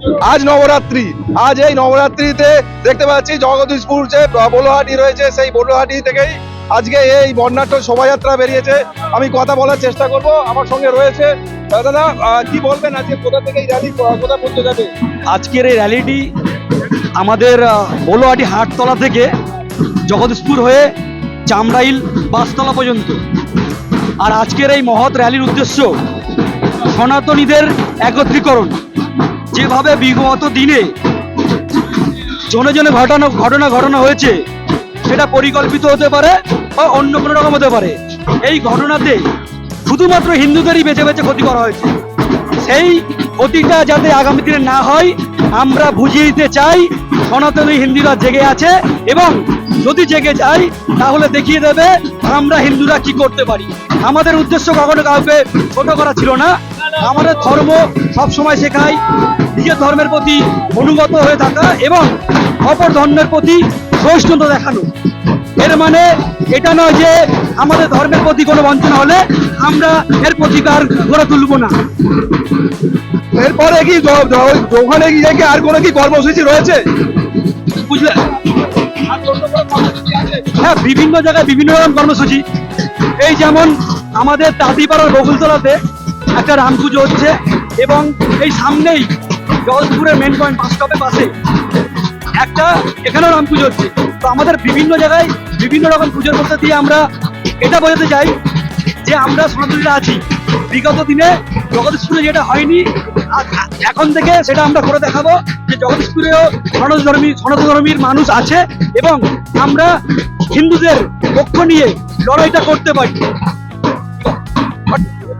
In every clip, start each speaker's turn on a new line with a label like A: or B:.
A: আজ নবরাত্রি। আজ এই নবরাত্রিতে দেখতে পাচ্ছি জগদীশপুর যে বোলোহাটি রয়েছে সেই বোলোহাটি থেকেই আজকে এই বর্ণাঢ্য শোভাযাত্রা বেরিয়েছে। আমি কথা বলার চেষ্টা করব আমার সঙ্গে রয়েছে দাদা কি বলবেন আজকে? কোথা থেকে এই র্যালি কোথা পর্যন্ত যাবে?
B: আজকের এই র্যালিটি আমাদের আহ, হাটতলা থেকে জগদীশপুর হয়ে চামড়াইল বাসতলা পর্যন্ত। আর আজকের এই মহৎ র্যালির উদ্দেশ্য সনাতনীদের একত্রীকরণ। যেভাবে বিগত দিনে জনে জনে ঘটানো, ঘটনা ঘটনা হয়েছে, সেটা পরিকল্পিত হতে পারে বা অন্য কোনো রকম হতে পারে। এই ঘটনাতে শুধুমাত্র হিন্দুদেরই বেছে বেছে ক্ষতি করা হয়েছে। সেই ক্ষতিটা যাতে আগামী দিনে না হয়, আমরা বুঝিয়ে দিতে চাই, সনাতনী হিন্দুরা জেগে আছে এবং যদি জেগে যাই তাহলে দেখিয়ে দেবে আমরা হিন্দুরা কি করতে পারি। আমাদের উদ্দেশ্য কখনো কাউকে ছোট করা ছিল না। আমাদের ধর্ম সবসময় শেখায় নিজের ধর্মের প্রতি অনুগত হয়ে থাকা এবং অপর ধর্মের প্রতি সহিষ্ণুতা দেখানো। এর মানে এটা নয় যে আমাদের ধর্মের প্রতি কোনো বঞ্চনা হলে আমরা এর প্রতিকার গড়ে তুলব না।
A: এরপরে কি ওখানে গিয়ে কি আর কোনো কি কর্মসূচি রয়েছে?
B: বুঝলে? হ্যাঁ বিভিন্ন জায়গায় বিভিন্ন রকম কর্মসূচি। এই যেমন আমাদের তাঁতিপাড়ার বকুলতলাতে একটা রাম পুজো হচ্ছে এবং এই সামনেই জলপুরের মেন পয়েন্ট বাস স্টপের পাশে একটা, এখানেও রাম পুজো হচ্ছে। তো আমাদের বিভিন্ন জায়গায় বিভিন্ন রকম পুজোর মধ্যে দিয়ে আমরা এটা বোঝাতে চাই যে আমরা সনাতনীরা আছি। বিগত দিনে জগদীশপুরে যেটা হয়নি এখন থেকে সেটা আমরা করে দেখাবো যে জগদীশপুরেও সনাতন ধর্মী, সনাতন ধর্মীর মানুষ আছে এবং আমরা হিন্দুদের পক্ষ নিয়ে লড়াইটা করতে পারি।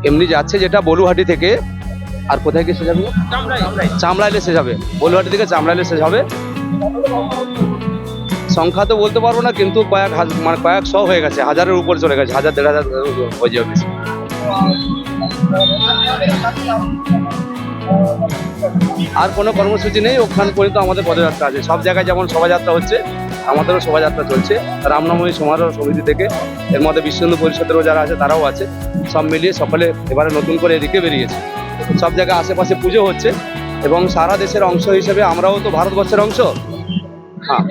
C: এমনি যাচ্ছে যেটা বলুহাটি থেকে আর কোথায় গিয়ে শেষ হবে চামড়াইলে শেষ হবে বলুহাটি থেকে চামড়াইলে শেষ হবে সংখ্যা তো বলতে পারব না, কিন্তু কয়েক মানে কয়েক শ হয়ে গেছে, হাজারের উপর চলে গেছে, হাজার, দেড় হাজার হয়ে যাবে। আর কোনো কর্মসূচি নেই, ওখান পর্যন্ত আমাদের পদযাত্রা আছে। সব জায়গায় যেমন শোভাযাত্রা হচ্ছে, আমাদেরও শোভাযাত্রা চলছে। রামনবমী সমারোহ সমিতি থেকে, এর মধ্যে বিশ্ব হিন্দু পরিষদেরও যারা আছে, তারাও আছে। সব মিলিয়ে সকলে এবারে নতুন করে এদিকে বেরিয়েছে। সব জায়গায় আশেপাশে পুজো হচ্ছে এবং সারা দেশের অংশ হিসেবে আমরাও তো ভারতবর্ষের অংশ। হ্যাঁ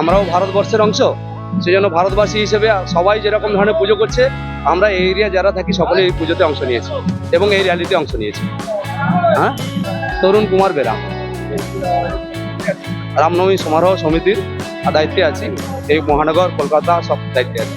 C: আমরাও ভারতবর্ষের অংশ। সেই জন্য ভারতবাসী হিসেবে সবাই যেরকম ধরনের পুজো করছে, আমরা এই এরিয়া যারা থাকি সকলে এই পুজোতে অংশ নিয়েছি এবং এই র্যালিতে অংশ নিয়েছি। হ্যাঁ তরুণ কুমার বেরাম। রামনবমী সমারোহ সমিতির দায়িত্বে আছি। এই মহানগর, কলকাতা সব দায়িত্বে আছি।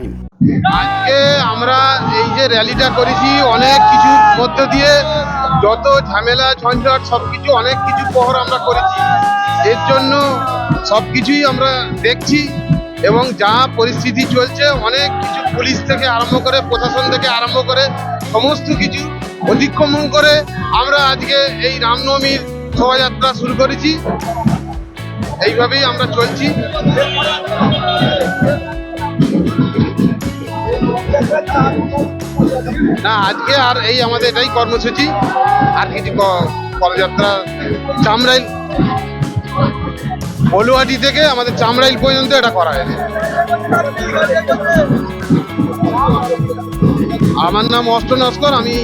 D: আজকে আমরা এই যে র্যালিটা করেছি, অনেক কিছুর মধ্য দিয়ে যত ঝামেলা, ঝঞ্ঝট সব কিছু অনেক কিছু পহর আমরা করেছি। এর জন্য সব কিছুই আমরা দেখছি এবং যা পরিস্থিতি চলছে, অনেক কিছু পুলিশ থেকে আরম্ভ করে, প্রশাসন থেকে আরম্ভ করে, সমস্ত কিছু অতিক্রমণ করে আমরা আজকে এই রামনবমীর শোভাযাত্রা শুরু করেছি। এইভাবেই আমরা চলছি। না, আজকে আর এই আমাদের এটাই কর্মসূচি। আর কিছু পদযাত্রা চামড়াইল। বলুয়াটি থেকে আমাদের চামড়াইল পর্যন্ত এটা করা হয়েছে। আমার নাম অষ্ট নস্কর আমি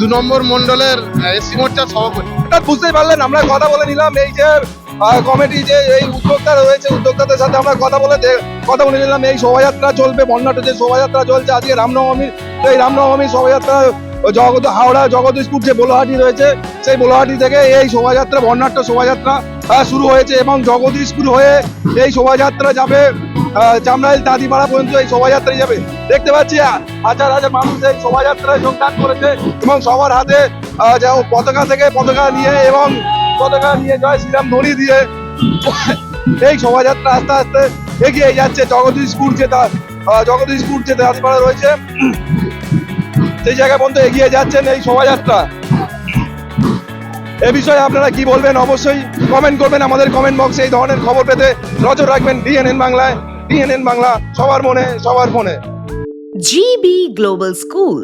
D: দু নম্বর মন্ডলের এসি মোর্চার সভাপতি।
A: বুঝতেই পারলেন, আমরা কথা বলে নিলাম, এই যে কমিটি যে এই উদ্যোক্তা রয়েছে, উদ্যোক্তাদের সাথে আমরা কথা বলে কথা বলে নিলাম। এই শোভাযাত্রা চলবে, বর্ণাঢ্য যে শোভাযাত্রা চলছে, আজকে রামনবমী এই রামনবমী শোভাযাত্রা জগৎ হাওড়া জগদীশপুর যে বোলোহাটি রয়েছে, সেই বোলোহাটি থেকে এই শোভাযাত্রা, বর্ণাঢ্য শোভাযাত্রা শুরু হয়েছে এবং জগদীশপুর হয়ে এই শোভাযাত্রা যাবে চামড়াইল দাদিপাড়া পর্যন্ত এই শোভাযাত্রায় যাবে। দেখতে পাচ্ছি হাজার হাজার মানুষ এই শোভাযাত্রায় যোগদান করেছে এবং সবার হাতে পতাকা থেকে পতাকা নিয়ে এবং পতাকা নিয়ে জয় শ্রীরাম ধ্বনি দিয়ে এই শোভাযাত্রা আস্তে আস্তে এগিয়ে যাচ্ছে। জগদীশপুর যে জগদীশপুর যে দাদিপাড়া রয়েছে। সেই জায়গা পর্যন্ত এগিয়ে যাচ্ছেন এই শোভাযাত্রা। এ বিষয়ে আপনারা কি বলবেন? অবশ্যই কমেন্ট করবেন আমাদের কমেন্ট বক্সে এই ধরনের খবর পেতে নজর রাখবেন ডিএনএন বাংলায়। ডিএনএন বাংলা সবার মনে সবার ফোনে।
E: GB Global School,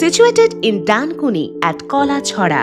E: situated in Dankuni at Kolaছড়া